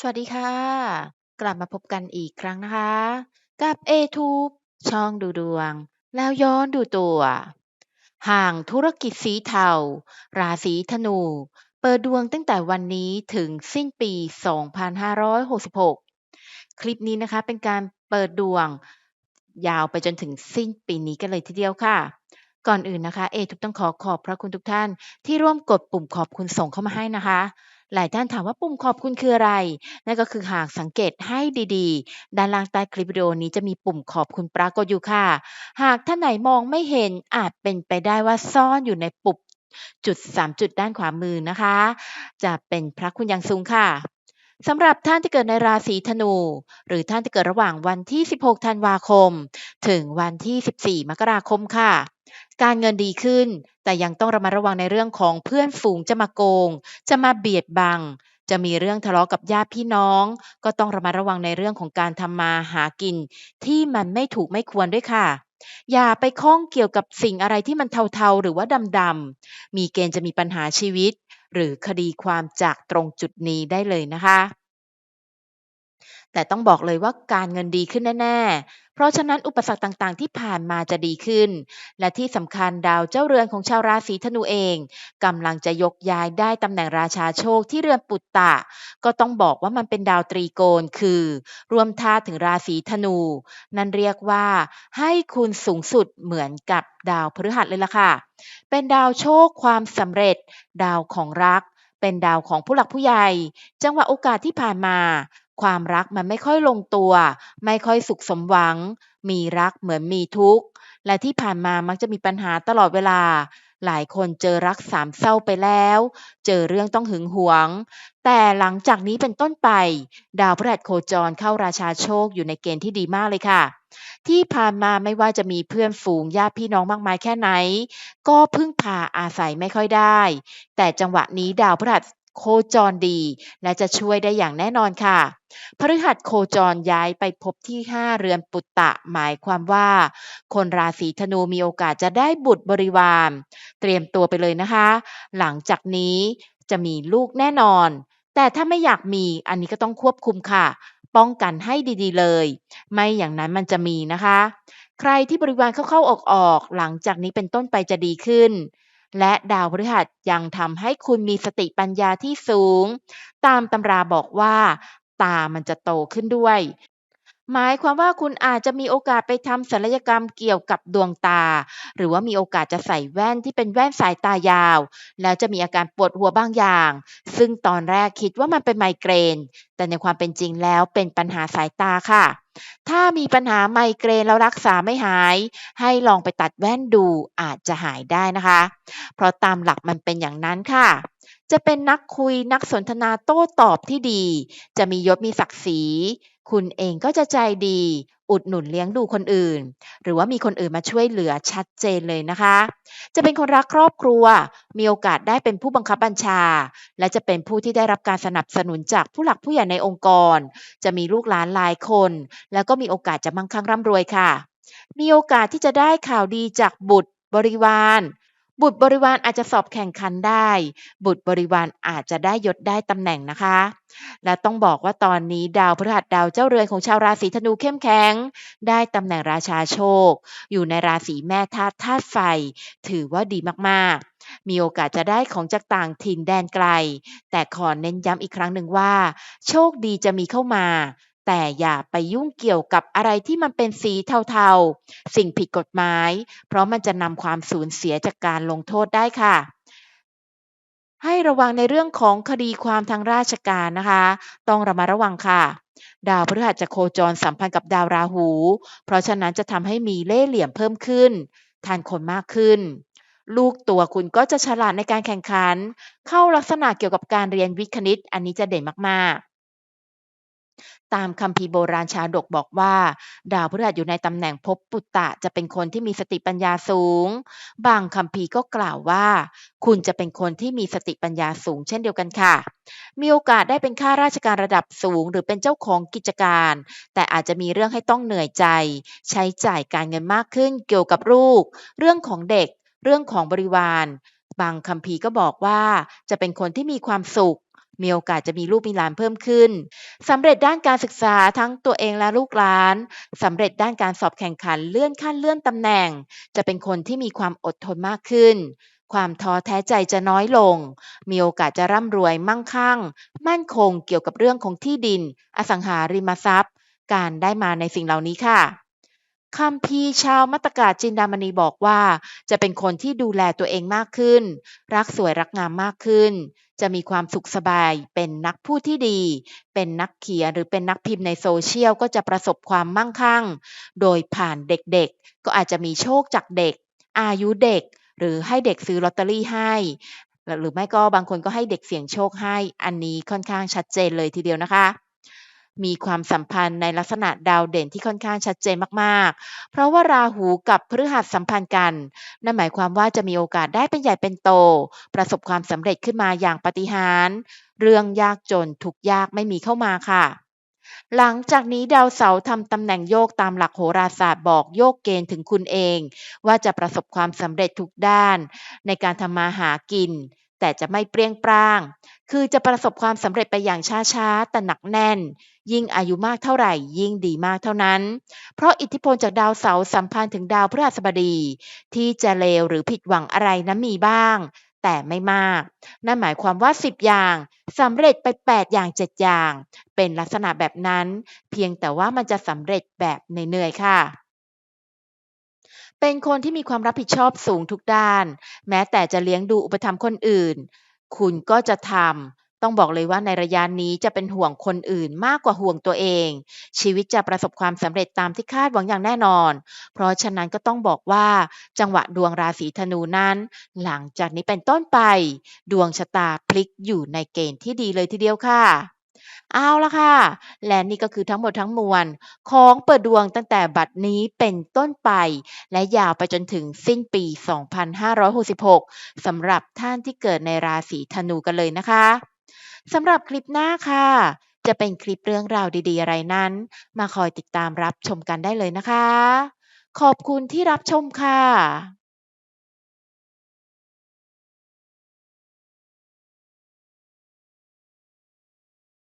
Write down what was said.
สวัสดีค่ะ กลับมาพบกันอีกครั้งนะคะ กับ A-Tube ช่องดูดวง แล้วย้อนดูตัว ห่างธุรกิจสีเทา ราศีธนู เปิดดวงตั้งแต่วันนี้ถึงสิ้นปี 2566 คลิปนี้นะคะเป็นการเปิดดวง ยาวไปจนถึงสิ้นปีนี้กันเลยทีเดียวค่ะก่อนอื่นนะคะเอทุกต้องขอขอบพระคุณทุกท่านที่ร่วมกดปุ่มขอบคุณส่งเข้ามาให้นะคะ หลายท่านถามว่าปุ่มขอบคุณคืออะไร นั่นก็คือหากสังเกตให้ดีๆ ด้านล่างใต้คลิปวิดีโอนี้จะมีปุ่มขอบคุณปรากฏอยู่ค่ะ หากท่านไหนมองไม่เห็นอาจเป็นไปได้ว่าซ่อนอยู่ในปุ่มจุด 3 จุดด้านขวามือนะคะ จะเป็นพระคุณอย่างสูงค่ะสำหรับท่านที่เกิดในราศีธนู หรือท่านที่เกิดระหว่างวันที่ 16 ธันวาคม ถึงวันที่ 14 มกราคมค่ะ การเงินดีขึ้น แต่ยังต้องระมัดระวังในเรื่องของเพื่อนฝูงจะมาโกง จะมาเบียดบัง จะมีเรื่องทะเลาะกับญาติพี่น้อง ก็ต้องระมัดระวังในเรื่องของการทำมาหากิน ที่มันไม่ถูกไม่ควรด้วยค่ะ อย่าไปข้องเกี่ยวกับสิ่งอะไรที่มันเทาๆ หรือว่าดำๆมีเกณฑ์จะมีปัญหาชีวิต หรือคดีความจากตรงจุดนี้ได้เลยนะคะ แต่ต้องบอกเลยว่าการเงินดีขึ้นแน่ ๆ เพราะฉะนั้นอุปสรรคต่างๆ ที่ผ่านมาจะดีขึ้น และที่สำคัญดาวเจ้าเรือนของชาวราศีธนูเองกำลังจะยกย้ายได้ตำแหน่งราชาโชคที่เรือนปุตตะ ก็ต้องบอกว่ามันเป็นดาวตรีโกณคือ รวมธาตุถึงราศีธนู นั่นเรียกว่า ให้คุณสูงสุดเหมือนกับดาวพฤหัสเลยล่ะค่ะ เป็นดาวโชคความสำเร็จ ดาวของรักเป็นดาวของผู้หลักผู้ใหญ่ จังหวะโอกาสที่ผ่านมา ความรักมันไม่ค่อยลงตัว ไม่ค่อยสุขสมหวัง มีรักเหมือนมีทุกข์ และที่ผ่านมามักจะมีปัญหาตลอดเวลา หลายคนเจอรักสามเศร้าไปแล้ว เจอเรื่องต้องหึงหวง แต่หลังจากนี้เป็นต้นไป ดาวพฤหัสโคจรเข้าราชาโชคอยู่ในเกณฑ์ที่ดีมากเลยค่ะ ที่ผ่านมาไม่ว่าจะมีเพื่อนฝูงญาติพี่น้องมากมายแค่ไหน ก็พึ่งพาอาศัยไม่ค่อยได้ แต่จังหวะนี้ดาวพฤหัส โคจรดี และจะช่วยได้อย่างแน่นอนค่ะพฤหัสโคจรย้ายไปพบที่ 5 เรือนปุตตะ หมายความว่า คนราศีธนูมีโอกาสจะได้บุตรบริวาร เตรียมตัวไปเลยนะคะ หลังจากนี้จะมีลูกแน่นอน แต่ถ้าไม่อยากมีอันนี้ก็ต้องควบคุมค่ะ ป้องกันให้ดีๆเลย ไม่อย่างนั้นมันจะมีนะคะ ใครที่บริวารเข้าๆออกๆหลังจากนี้เป็นต้นไปจะดีขึ้น และดาวพฤหัสยังทำให้คุณมีสติปัญญาที่สูง ตามตำราบอกว่า ตามันจะโตขึ้นด้วย หมายความว่าคุณอาจจะมีโอกาสไปทำศัลยกรรมเกี่ยวกับดวงตา หรือว่ามีโอกาสจะใส่แว่นที่เป็นแว่นสายตายาว แล้วจะมีอาการปวดหัวบางอย่าง ซึ่งตอนแรกคิดว่ามันเป็นไมเกรน แต่ในความเป็นจริงแล้วเป็นปัญหาสายตาค่ะ ถ้ามีปัญหาไมเกรนแล้วรักษาไม่หาย ให้ลองไปตัดแว่นดูอาจจะหายได้นะคะ เพราะตามหลักมันเป็นอย่างนั้นค่ะจะเป็นนักคุยนักสนทนาโต้ตอบที่ดี จะมียศมีศักดิ์ศรี คุณเองก็จะใจดี อุดหนุนเลี้ยงดูคนอื่น หรือว่ามีคนอื่นมาช่วยเหลือชัดเจนเลยนะคะ จะเป็นคนรักครอบครัว มีโอกาสได้เป็นผู้บังคับบัญชา และจะเป็นผู้ที่ได้รับการสนับสนุนจากผู้หลักผู้ใหญ่ในองค์กร จะมีลูกหลานหลายคน แล้วก็มีโอกาสจะมั่งคั่งร่ำรวยค่ะ มีโอกาสที่จะได้ข่าวดีจากบุตรบริวาร บุตรบริวารอาจจะสอบแข่งขันได้ บุตรบริวารอาจจะได้ยศได้ตำแหน่งนะคะ และต้องบอกว่าตอนนี้ดาวพฤหัสดาวเจ้าเรือนของชาวราศีธนูเข้มแข็ง ได้ตำแหน่งราชาโชค อยู่ในราศีแม่ธาตุธาตุไฟ ถือว่าดีมากๆมีโอกาสจะได้ของจากต่างถิ่นแดนไกล แต่ขอเน้นย้ำอีกครั้งหนึ่งว่า โชคดีจะมีเข้ามา แต่อย่าไปยุ่งเกี่ยวกับอะไรที่มันเป็นสีเทาๆ สิ่งผิดกฎหมาย เพราะมันจะนำความสูญเสียจากการลงโทษได้ค่ะ ให้ระวังในเรื่องของคดีความทางราชการนะคะ ต้องระมัดระวังค่ะ ดาวพฤหัสจะโคจรสัมพันธ์กับดาวราหู เพราะฉะนั้นจะทำให้มีเล่ห์เหลี่ยมเพิ่มขึ้น ทานคนมากขึ้น ลูกตัวคุณก็จะฉลาดในการแข่งขัน เข้าลักษณะเกี่ยวกับการเรียนวิทย์คณิต อันนี้จะเด่นมากๆ ตามคัมภีโบราณชาดกบอกว่า ดาวพฤหัสอยู่ในตำแหน่งภพปุตตะจะเป็นคนที่มีสติปัญญาสูง บางคัมภีก็กล่าวว่า คุณจะเป็นคนที่มีสติปัญญาสูงเช่นเดียวกันค่ะ มีโอกาสได้เป็นข้าราชการระดับสูง หรือเป็นเจ้าของกิจการ แต่อาจจะมีเรื่องให้ต้องเหนื่อยใจ ใช้จ่ายการเงินมากขึ้นเกี่ยวกับลูก เรื่องของเด็ก เรื่องของบริวาร บางคัมภีก็บอกว่า จะเป็นคนที่มีความสุข มีโอกาสจะมีลูกมีหลานเพิ่มขึ้นสำเร็จด้านการศึกษาทั้งตัวเองและลูกหลานสำเร็จด้านการสอบแข่งขันเลื่อนขั้นเลื่อนตำแหน่ง จะเป็นคนที่มีความอดทนมากขึ้น ความท้อแท้ใจจะน้อยลง มีโอกาสจะร่ำรวยมั่งคั่ง มั่นคงเกี่ยวกับเรื่องของที่ดิน อสังหาริมทรัพย์ การได้มาในสิ่งเหล่านี้ค่ะ คัมภีร์ชาวมัตตกาจินดามณีบอกว่า จะเป็นคนที่ดูแลตัวเองมากขึ้น รักสวยรักงามมากขึ้น จะมีความสุขสบาย เป็นนักพูดที่ดี เป็นนักเขียนหรือเป็นนักพิมพ์ในโซเชียลก็จะประสบความมั่งคั่ง โดยผ่านเด็กๆ ก็อาจจะมีโชคจากเด็ก อายุเด็ก หรือให้เด็กซื้อลอตเตอรี่ให้ หรือไม่ก็บางคนก็ให้เด็กเสี่ยงโชคให้ อันนี้ค่อนข้างชัดเจนเลยทีเดียวนะคะ มีความสัมพันธ์ในลักษณะดาวเด่นที่ค่อนข้างชัดเจนมากๆ เพราะว่าราหูกับพฤหัสสัมพันธ์กัน นั่นหมายความว่าจะมีโอกาสได้เป็นใหญ่เป็นโต ประสบความสำเร็จขึ้นมาอย่างปฏิหารเรื่องยากจนทุกยากไม่มีเข้ามาค่ะหลังจากนี้ดาวเสาร์ทำตำแหน่งโยกตามหลักโหราศาสตร์บอกโยกเกณฑ์ถึงคุณเอง ว่าจะประสบความสำเร็จทุกด้าน ในการทำมาหากิน แต่จะไม่เปรี้ยงปร้าง คือจะประสบความสำเร็จไปอย่างช้าๆ แต่หนักแน่น ยิ่งอายุมากเท่าไหร่ ยิ่งดีมากเท่านั้น เพราะอิทธิพลจากดาวเสาร์สัมพันธ์ถึงดาวพฤหัสบดี ที่จะเลวหรือผิดหวังอะไรนั้นมีบ้าง แต่ไม่มาก นั่นหมายความว่า 10 อย่างสำเร็จไป 8 อย่าง 7 อย่าง เป็นลักษณะแบบนั้น เพียงแต่ว่ามันจะสำเร็จแบบเหนื่อยๆค่ะ เป็นคนที่มีความรับผิดชอบสูงทุกด้าน แม้แต่จะเลี้ยงดูอุปถัมภ์คนอื่น คุณก็จะทำต้องบอกเลยว่าในระยะนี้จะเป็นห่วงคนอื่นมากกว่าห่วงตัวเอง ชีวิตจะประสบความสำเร็จตามที่คาดหวังอย่างแน่นอน เพราะฉะนั้นก็ต้องบอกว่าจังหวะดวงราศีธนูนั้น หลังจากนี้เป็นต้นไป ดวงชะตาพลิกอยู่ในเกณฑ์ที่ดีเลยทีเดียวค่ะ เอาละค่ะ และนี่ก็คือทั้งหมดทั้งมวล ของเปิดดวงตั้งแต่บัดนี้เป็นต้นไป และยาวไปจนถึงสิ้นปี 2566สำหรับท่านที่เกิดในราศีธนูกันเลยนะคะสำหรับคลิปหน้าค่ะ จะเป็นคลิปเรื่องราวดีๆ อะไรนั้น มาคอยติดตามรับชมกันได้เลยนะคะ ขอบคุณที่รับชมค่ะ